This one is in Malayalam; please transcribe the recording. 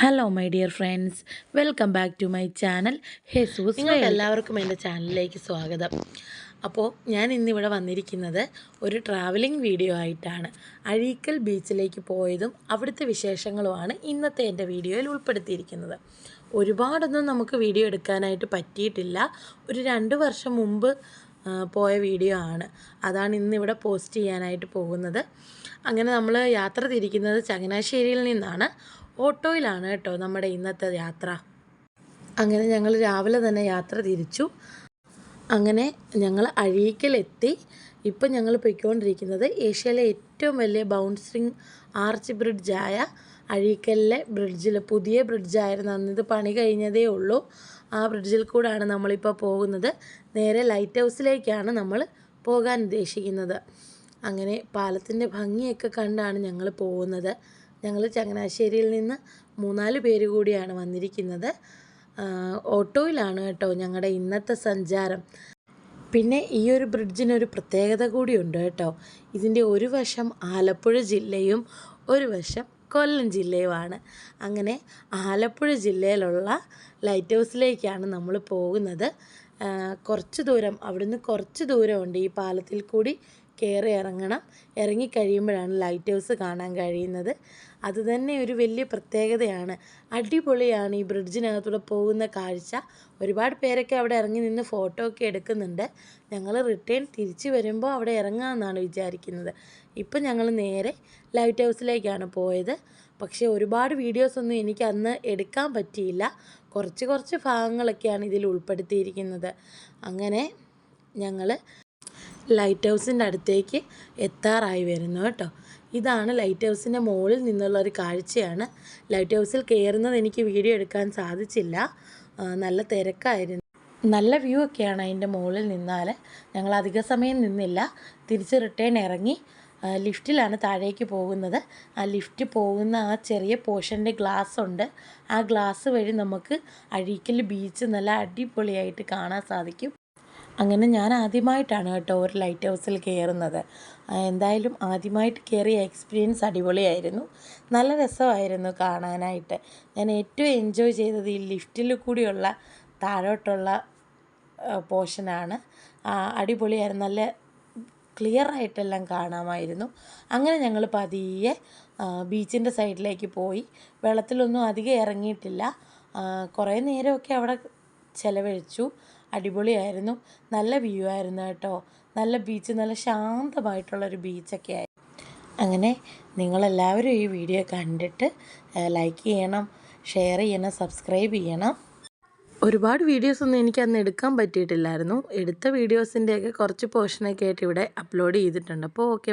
Hello my dear friends welcome back to my channel Jesus നിങ്ങൾക്ക് എല്ലാവർക്കും എന്റെ ചാനലിലേക്ക് സ്വാഗതം. അപ്പോൾ ഞാൻ ഇന്നിവിടെ വന്നിരിക്കുന്നത് ഒരു ട്രാവലിംഗ് വീഡിയോ ആയിട്ടാണ്. അഴീക്കൽ ബീച്ചിലേക്ക് പോയതും അവിടുത്തെ വിശേഷങ്ങളുമാണ് ഇന്നത്തെ എന്റെ വീഡിയോയിൽ ഉൾപ്പെടുത്തിയിരിക്കുന്നത്. ഒരുപാടൊന്നും നമുക്ക് വീഡിയോ എടുക്കാനായിട്ട് പറ്റിയിട്ടില്ല. ഒരു രണ്ട് വർഷം മുമ്പ് പോയ വീഡിയോ ആണ്. അതാണ് ഇന്നിവിടെ പോസ്റ്റ് ചെയ്യാനായിട്ട് പോകുന്നത്. അങ്ങനെ നമ്മൾ യാത്ര തിരിക്കുന്നത് ചങ്ങനാശ്ശേരിയിൽ നിന്നാണ്. ഓട്ടോയിലാണ് കേട്ടോ നമ്മുടെ ഇന്നത്തെ യാത്ര. അങ്ങനെ ഞങ്ങൾ രാവിലെ തന്നെ യാത്ര തിരിച്ചു. അങ്ങനെ ഞങ്ങൾ അഴീക്കലെത്തി. ഇപ്പം ഞങ്ങൾ പൊയ്ക്കൊണ്ടിരിക്കുന്നത് ഏഷ്യയിലെ ഏറ്റവും വലിയ ബൗൺസിങ് ആർച്ച് ബ്രിഡ്ജായ അഴീക്കലിലെ ബ്രിഡ്ജിൽ. പുതിയ ബ്രിഡ്ജായിരുന്നു അന്ന് ഇത് പണി കഴിഞ്ഞതേ ഉള്ളൂ. ആ ബ്രിഡ്ജിൽ കൂടാണ് നമ്മളിപ്പോൾ പോകുന്നത്. നേരെ ലൈറ്റ് ഹൗസിലേക്കാണ് നമ്മൾ പോകാൻ ഉദ്ദേശിക്കുന്നത്. അങ്ങനെ പാലത്തിന്റെ ഭംഗിയൊക്കെ കണ്ടാണ് ഞങ്ങൾ പോകുന്നത്. ഞങ്ങൾ ചങ്ങനാശ്ശേരിയിൽ നിന്ന് മൂന്നാൽ പേര് കൂടിയാണ് വന്നിരിക്കുന്നത്. ഓട്ടോയിലാണ് കേട്ടോ ഞങ്ങളുടെ ഇന്നത്തെ സഞ്ചാരം. പിന്നെ ഈ ഒരു ബ്രിഡ്ജിനൊരു പ്രത്യേകത കൂടിയുണ്ട് കേട്ടോ. ഇതിന്റെ ഒരു വശം ആലപ്പുഴ ജില്ലയും ഒരു വശം കൊല്ലം ജില്ലയുമാണ്. അങ്ങനെ ആലപ്പുഴ ജില്ലയിലുള്ള ലൈറ്റ് ഹൗസിലേക്കാണ് നമ്മൾ പോകുന്നത്. കുറച്ച് ദൂരം അവിടുന്ന് കുറച്ച് ദൂരമുണ്ട് ഈ പാലത്തിൽ കൂടി കയറി ഇറങ്ങണം. ഇറങ്ങിക്കഴിയുമ്പോഴാണ് ലൈറ്റ് ഹൗസ് കാണാൻ കഴിയുന്നത്. അതുതന്നെ ഒരു വലിയ പ്രത്യേകതയാണ്. അടിപൊളിയാണ് ഈ ബ്രിഡ്ജിനകത്തൂടെ പോകുന്ന കാഴ്ച. ഒരുപാട് പേരൊക്കെ അവിടെ ഇറങ്ങി നിന്ന് ഫോട്ടോ ഒക്കെ എടുക്കുന്നുണ്ട്. ഞങ്ങൾ റിട്ടേൺ തിരിച്ചു വരുമ്പോൾ അവിടെ ഇറങ്ങാമെന്നാണ് വിചാരിക്കുന്നത്. ഇപ്പം ഞങ്ങൾ നേരെ ലൈറ്റ് ഹൗസിലേക്കാണ് പോയത്. പക്ഷേ ഒരുപാട് വീഡിയോസൊന്നും എനിക്ക് അന്ന് എടുക്കാൻ പറ്റിയില്ല. കുറച്ച് കുറച്ച് ഭാഗങ്ങളൊക്കെയാണ് ഇതിൽ ഉൾപ്പെടുത്തിയിരിക്കുന്നത്. അങ്ങനെ ഞങ്ങൾ ലൈറ്റ് ഹൗസിന്റെ അടുത്തേക്ക് എത്താറായി വരുന്നു കേട്ടോ. ഇതാണ് ലൈറ്റ് ഹൗസിന്റെ മുകളിൽ നിന്നുള്ള ഒരു കാഴ്ചയാണ്. ലൈറ്റ് ഹൗസിൽ കയറുന്നത് എനിക്ക് വീഡിയോ എടുക്കാൻ സാധിച്ചില്ല. നല്ല തിരക്കായിരുന്നു. നല്ല വ്യൂ ഒക്കെയാണ് അതിന്റെ മുകളിൽ നിന്നാൽ. ഞങ്ങൾ അധിക സമയം നിന്നില്ല. തിരിച്ച് റിട്ടേൺ ഇറങ്ങി. ലിഫ്റ്റിലാണ് താഴേക്ക് പോകുന്നത്. ആ ലിഫ്റ്റ് പോകുന്ന ആ ചെറിയ പോർഷന്റെ ഗ്ലാസ് ഉണ്ട്. ആ ഗ്ലാസ് വഴി നമുക്ക് അഴീക്കൽ ബീച്ച് നല്ല അടിപൊളിയായിട്ട് കാണാൻ സാധിക്കും. അങ്ങനെ ഞാൻ ആദ്യമായിട്ടാണ് കേട്ടോ ഒരു ലൈറ്റ് ഹൗസിൽ കയറുന്നത് എന്തായാലും ആദ്യമായിട്ട് കയറിയ എക്സ്പീരിയൻസ് അടിപൊളിയായിരുന്നു. നല്ല രസമായിരുന്നു കാണാനായിട്ട്. ഞാൻ ഏറ്റവും എൻജോയ് ചെയ്തത് ഈ ലിഫ്റ്റിൽ കൂടിയുള്ള താഴോട്ടുള്ള പോർഷനാണ് അടിപൊളിയായിരുന്നു. നല്ല ക്ലിയർ ആയിട്ടെല്ലാം കാണാമായിരുന്നു. അങ്ങനെ ഞങ്ങൾ പതിയെ ബീച്ചിന്റെ സൈഡിലേക്ക് പോയി. വെള്ളത്തിലൊന്നും അധികം ഇറങ്ങിയിട്ടില്ല. കുറേ നേരമൊക്കെ അവിടെ ചിലവഴിച്ചു. അടിപൊളിയായിരുന്നു. നല്ല വ്യൂ ആയിരുന്നു കേട്ടോ. നല്ല ബീച്ച് നല്ല ശാന്തമായിട്ടുള്ളൊരു ബീച്ചൊക്കെ ആയിരുന്നു അങ്ങനെ നിങ്ങളെല്ലാവരും ഈ വീഡിയോ കണ്ടിട്ട് ലൈക്ക് ചെയ്യണം ഷെയർ ചെയ്യണം സബ്സ്ക്രൈബ് ചെയ്യണം. ഒരുപാട് വീഡിയോസ് ഒന്നും എനിക്ക് അന്ന് എടുക്കാൻ പറ്റിയിട്ടില്ലായിരുന്നു. എടുത്ത വീഡിയോസിന്റെയൊക്കെ കുറച്ച് പോർഷനൊക്കെ ആയിട്ട് ഇവിടെ അപ്ലോഡ് ചെയ്തിട്ടുണ്ട്. അപ്പോൾ ഓക്കെ